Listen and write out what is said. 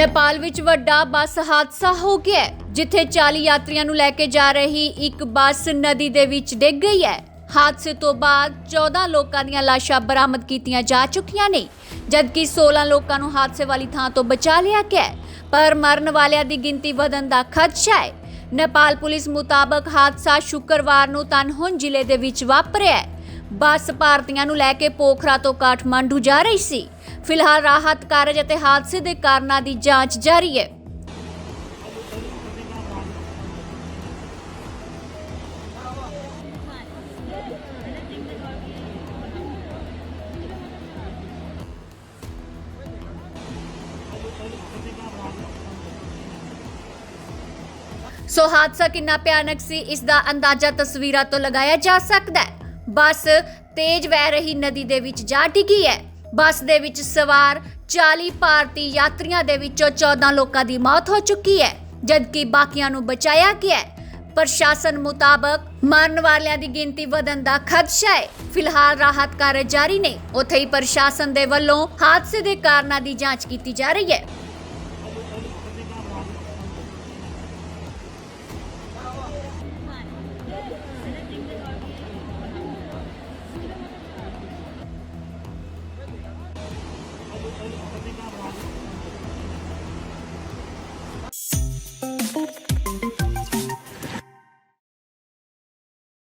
ਨੇਪਾਲ ਵਿੱਚ ਵੱਡਾ ਬੱਸ ਹਾਦਸਾ ਹੋ ਗਿਆ ਜਿੱਥੇ 40 ਯਾਤਰੀਆਂ ਨੂੰ ਲੈ ਕੇ ਜਾ ਰਹੀ ਇੱਕ ਬੱਸ ਨਦੀ ਦੇ ਵਿੱਚ ਡਿੱਗ ਗਈ ਹੈ। ਹਾਦਸੇ ਤੋਂ ਬਾਅਦ 14 ਲੋਕਾਂ ਦੀਆਂ ਲਾਸ਼ਾਂ ਬਰਾਮਦ ਕੀਤੀਆਂ ਜਾ ਚੁੱਕੀਆਂ ਨੇ, ਜਦਕਿ 16 ਲੋਕਾਂ ਨੂੰ ਹਾਦਸੇ ਵਾਲੀ ਥਾਂ ਤੋਂ ਬਚਾ ਲਿਆ ਗਿਆ ਪਰ ਮਰਨ ਵਾਲਿਆਂ ਦੀ ਗਿਣਤੀ ਵਧਣ ਦਾ ਖਦਸ਼ਾ ਹੈ। ਨੇਪਾਲ ਪੁਲਿਸ ਮੁਤਾਬਕ ਹਾਦਸਾ ਸ਼ੁੱਕਰਵਾਰ ਨੂੰ ਤਨਹੁਨ ਜ਼ਿਲ੍ਹੇ ਦੇ ਵਿੱਚ ਵਾਪਰਿਆ ਬੱਸ ਭਾਰਤੀਆਂ ਨੂੰ ਲੈ ਕੇ ਪੋਖਰਾ ਤੋਂ ਕਾਠਮਾਂਡੂ ਜਾ ਰਹੀ ਸੀ। ਫਿਲਹਾਲ ਰਾਹਤ ਕਾਰਜ ਅਤੇ ਹਾਦਸੇ ਦੇ ਕਾਰਨਾਂ ਦੀ ਜਾਂਚ ਜਾਰੀ ਹੈ। ਸੋ ਹਾਦਸਾ ਕਿੰਨਾ ਭਿਆਨਕ ਸੀ, ਇਸ ਦਾ ਅੰਦਾਜ਼ਾ ਤਸਵੀਰਾਂ ਤੋਂ ਲਗਾਇਆ ਜਾ ਸਕਦਾ ਹੈ। ਬੱਸ ਤੇਜ਼ ਵਹਿ ਰਹੀ ਨਦੀ ਦੇ ਵਿੱਚ ਜਾ ਡਿੱਗੀ ਹੈ। ਬੱਸ ਦੇ ਵਿੱਚ ਸਵਾਰ 40 ਭਾਰਤੀ ਯਾਤਰੀਆਂ ਦੇ ਵਿੱਚੋਂ 14 ਲੋਕਾਂ ਦੀ ਮੌਤ ਹੋ ਚੁੱਕੀ ਹੈ, ਜਦਕਿ ਬਾਕੀਆਂ ਨੂੰ ਬਚਾਇਆ ਗਿਆ ਹੈ। ਪ੍ਰਸ਼ਾਸਨ ਮੁਤਾਬਕ ਮਰਨ ਵਾਲਿਆਂ ਦੀ ਗਿਣਤੀ ਵਧਣ ਦਾ ਖਦਸ਼ਾ ਹੈ। ਫਿਲਹਾਲ ਰਾਹਤ ਕਾਰਜ ਜਾਰੀ ਨੇ। ਉੱਥੇ ਹੀ ਪ੍ਰਸ਼ਾਸਨ ਦੇ ਵੱਲੋਂ ਹਾਦਸੇ ਦੇ ਕਾਰਨਾਂ ਦੀ ਜਾਂਚ ਕੀਤੀ ਜਾ ਰਹੀ ਹੈ।